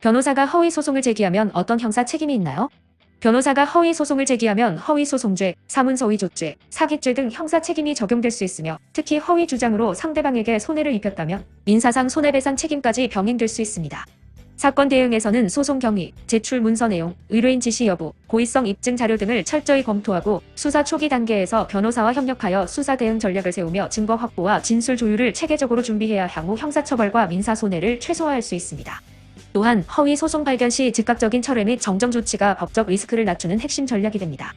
변호사가 허위 소송을 제기하면 어떤 형사 책임이 있나요? 변호사가 허위 소송을 제기하면 허위 소송죄, 사문서 위조죄, 사기죄 등 형사 책임이 적용될 수 있으며 특히 허위 주장으로 상대방에게 손해를 입혔다면 민사상 손해배상 책임까지 병행될 수 있습니다. 사건 대응에서는 소송 경위, 제출 문서 내용, 의뢰인 지시 여부, 고의성 입증 자료 등을 철저히 검토하고 수사 초기 단계에서 변호사와 협력하여 수사 대응 전략을 세우며 증거 확보와 진술 조율을 체계적으로 준비해야 향후 형사처벌과 민사 손해를 최소화할 수 있습니다. 또한 허위 소송 발견 시 즉각적인 철회 및 정정 조치가 법적 리스크를 낮추는 핵심 전략이 됩니다.